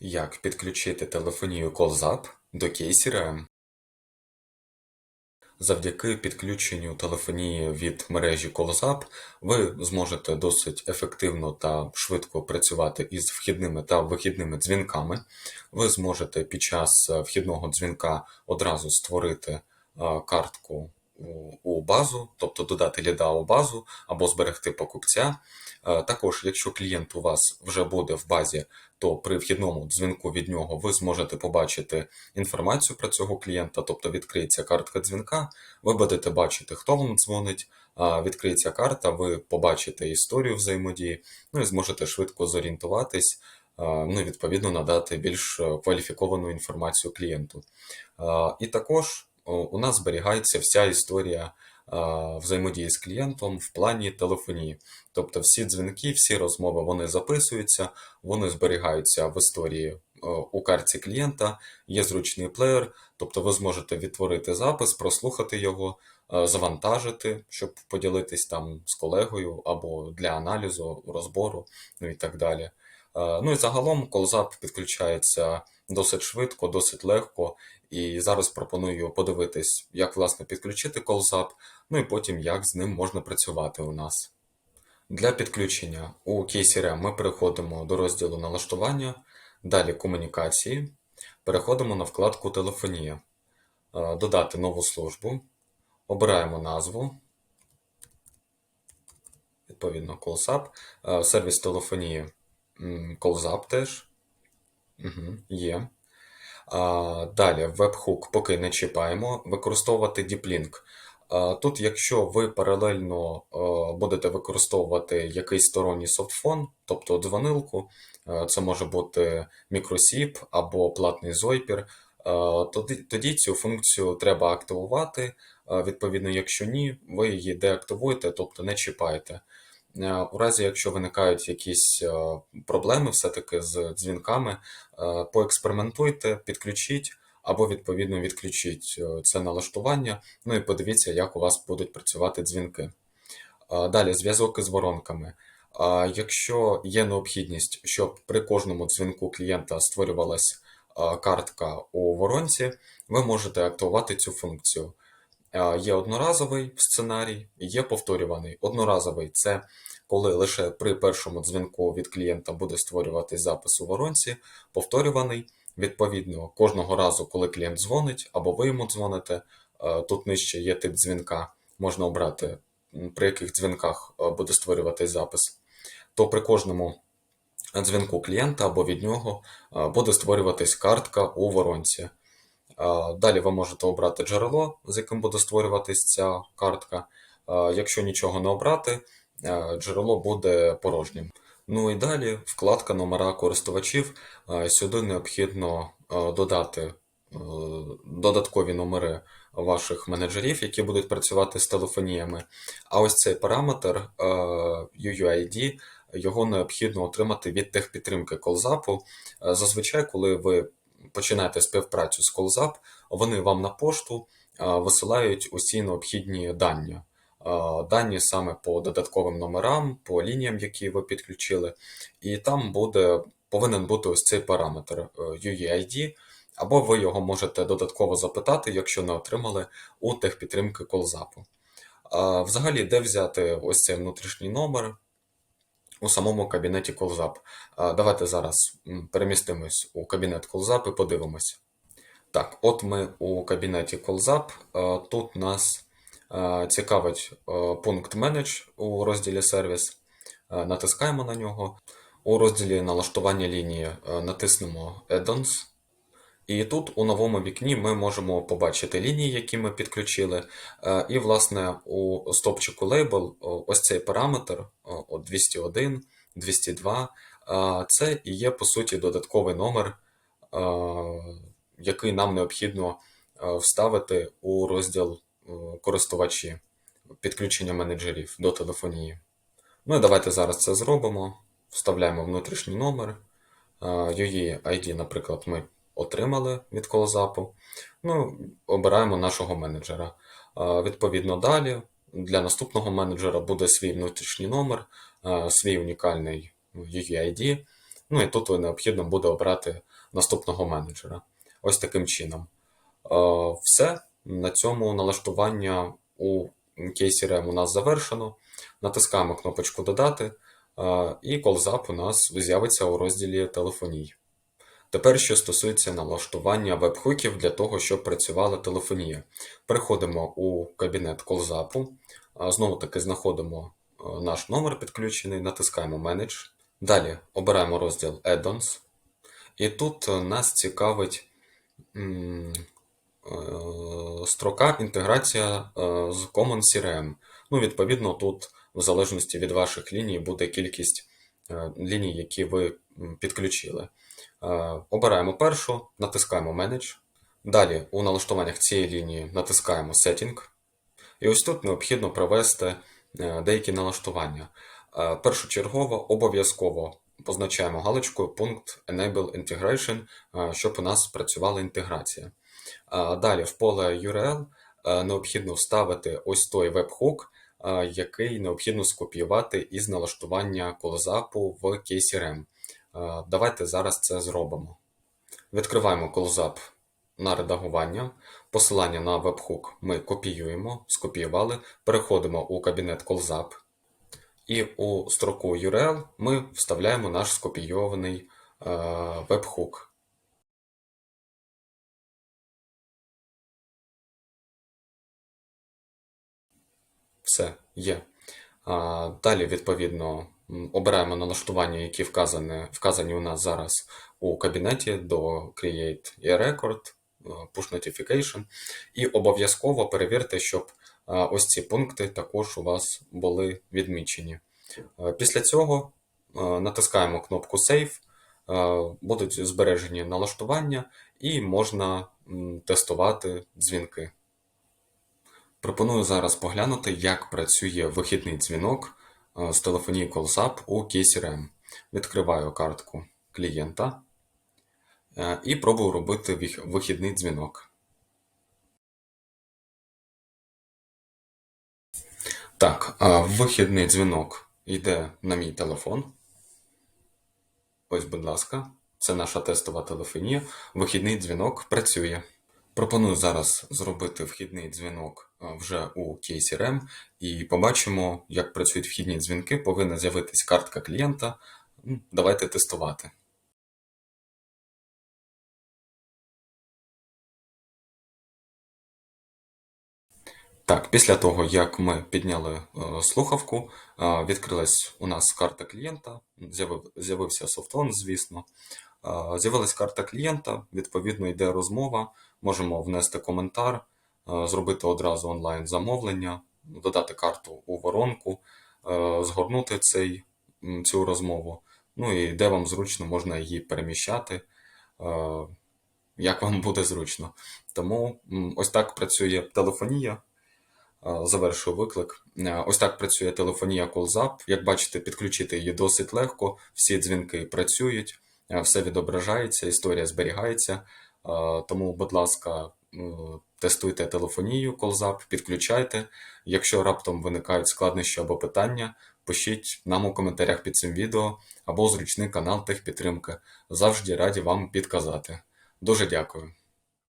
Як підключити телефонію CallZap до KCRM? Завдяки підключенню телефонії від мережі CallZap ви зможете досить ефективно та швидко працювати із вхідними та вихідними дзвінками. Ви зможете під час е, вхідного дзвінка одразу створити е, картку у- у базу, тобто додати ліда у базу або зберегти покупця. Е, Також, якщо клієнт у вас вже буде в базі, то при вхідному дзвінку від нього ви зможете побачити інформацію про цього клієнта, тобто відкриється картка дзвінка, ви будете бачити, хто вам дзвонить, відкриється карта, ви побачите історію взаємодії, ну і зможете швидко зорієнтуватись, ну і відповідно надати більш е, кваліфіковану інформацію клієнту. І також у нас зберігається вся історія взаємодії з клієнтом в плані телефонії. Тобто всі дзвінки, всі розмови вони записуються, вони зберігаються в історії е, у карті клієнта, є зручний плеєр, тобто ви зможете відтворити запис, прослухати його, е, завантажити, щоб поділитись там з колегою або для аналізу, розбору, ну і так далі. Е, Ну і загалом колзап підключається досить швидко, досить легко. І зараз пропоную подивитись, як власне підключити колзап, ну і потім як з ним можна працювати у нас. Для підключення у KCRM ми переходимо до розділу налаштування, далі комунікації, переходимо на вкладку Телефонія, Е, додати нову службу, обираємо назву, відповідно CallSap, Е, сервіс телефонії CallSap теж. Угу, є. А, Далі веб-хук поки не чіпаємо, використовувати DeepLink. Тут, якщо ви паралельно е, будете використовувати якийсь сторонній софтфон, тобто дзвонилку, е, це може бути мікросіп або платний Zойпір, е, тоді, тоді цю функцію треба активувати. Е, Відповідно, якщо ні, ви її деактивуєте, тобто не чіпаєте. Е, У разі, якщо виникають якісь е, проблеми все-таки з дзвінками, е, поекспериментуйте, підключіть або відповідно відключіть це налаштування. Ну і подивіться, як у вас будуть працювати дзвінки. Далі зв'язок із воронками. Якщо є необхідність, щоб при кожному дзвінку клієнта створювалась картка у воронці, ви можете активувати цю функцію. Є одноразовий сценарій, є повторюваний. Одноразовий це коли лише при першому дзвінку від клієнта буде створюватись запис у воронці, повторюваний. Відповідно, кожного разу, коли клієнт дзвонить або ви йому дзвоните, е, тут нижче є тип дзвінка, можна обрати, при яких дзвінках е, буде створюватись запис, то при кожному дзвінку клієнта або від нього е, буде створюватись картка у воронці. Е, Далі ви можете обрати джерело, з яким буде створюватись ця картка. Е, Якщо нічого не обрати, е, джерело буде порожнім. Ну і далі вкладка номера користувачів. Сюди необхідно додати додаткові номери ваших менеджерів, які будуть працювати з телефоніями. А ось цей параметр UUID, його необхідно отримати від техпідтримки колзапу. Зазвичай, коли ви починаєте співпрацю з колзап, вони вам на пошту е, висилають усі необхідні дані. Е, Дані саме по додатковим номерам, по лініям, які ви підключили, і там буде, повинен бути ось цей параметр е, UEID, або ви його можете додатково запитати, якщо не отримали у техпідтримки колзапу. Взагалі, де взяти ось цей внутрішній номер у самому кабінеті колзап? Давайте зараз перемістимось у кабінет колзап і подивимось. Так, от ми у кабінеті колзап. Тут нас цікавить пункт менедж у розділі сервіс. Натискаємо на нього. У розділі налаштування лінії натиснемо Add-ons. І тут у новому вікні ми можемо побачити лінії, які ми підключили. Е, І, власне, у стопчику Label ось цей параметр о, от 201, 202, е, це і є, по суті, додатковий номер, е, який нам необхідно вставити у розділ користувачі підключення менеджерів до телефонії. Ну і давайте зараз це зробимо. Вставляємо внутрішній номер. Е, ID, наприклад, ми отримали від колзапу. Ну, обираємо нашого менеджера. Відповідно, далі для наступного менеджера буде свій внутрішній номер, свій унікальний UEID. Ну і тут необхідно буде обрати наступного менеджера. Ось таким чином. Все. На цьому налаштування у кейсі REM у нас завершено. Натискаємо кнопочку Додати, і CallZap у нас з'явиться у розділі Телефоній. Тепер, що стосується налаштування веб-хуків для того, щоб працювала телефонія. Переходимо у кабінет CallZap, знову таки знаходимо наш номер підключений, натискаємо Manage. Далі обираємо розділ Add-ons. І тут е, нас цікавить е, строка інтеграція е, з Common CRM. Ну, відповідно, тут, в залежності від ваших ліній, буде кількість ліній, які ви підключили. Е, Обираємо першу, натискаємо Manage. Далі у налаштуваннях цієї лінії натискаємо Setting. І ось тут необхідно провести е, деякі налаштування. Е, Першочергово обов'язково позначаємо галочкою пункт Enable Integration, е, щоб у нас працювала інтеграція. Е, Далі в поле URL е, необхідно вставити ось той веб-хук, е, який необхідно скопіювати із налаштування колзапу в кейсі REM. Давайте зараз це зробимо. Відкриваємо колзап на редагування. Посилання на веб-хук ми копіюємо, скопіювали, переходимо у кабінет колзап. І у строку URL ми вставляємо наш скопійований веб-хук. Все, є. Далі, відповідно, обираємо налаштування, які вказані, вказані у нас зараз у кабінеті до Create a Record, е, Push Notification. І обов'язково перевірте, щоб е, ось ці пункти також у вас були відмічені. Е, Після цього натискаємо кнопку Save, будуть збережені налаштування, і можна тестувати дзвінки. Пропоную зараз поглянути, як працює вихідний дзвінок е, з телефонії CallSap у кейсі REM. Відкриваю картку клієнта е, і пробую робити вихідний дзвінок. Так, вихідний дзвінок йде на мій телефон. Ось, будь ласка, це наша тестова телефонія. Вихідний дзвінок працює. Пропоную зараз зробити вхідний дзвінок вже у кейсі REM і побачимо, як працюють вхідні дзвінки. Повинна з'явитись картка клієнта. Давайте тестувати. Так, після того, як ми підняли е, слухавку, е, відкрилась у нас карта клієнта, з'явив- з'явився софтфон, звісно. Е, З'явилась карта клієнта, відповідно йде розмова, можемо внести коментар, зробити одразу онлайн замовлення, додати карту у воронку, згорнути цей, цю розмову. Ну і де вам зручно, можна її переміщати, як вам буде зручно. Тому ось так працює телефонія. Е, Завершую виклик. Е, Ось так працює телефонія CallZap. Як бачите, підключити її досить легко. Всі дзвінки працюють, е, все відображається, історія зберігається. Тому, будь ласка, тестуйте телефонію CallZap, підключайте. Якщо раптом виникають складнощі або питання, пишіть нам у коментарях під цим відео або зручний канал техпідтримки. Завжди раді вам підказати. Дуже дякую.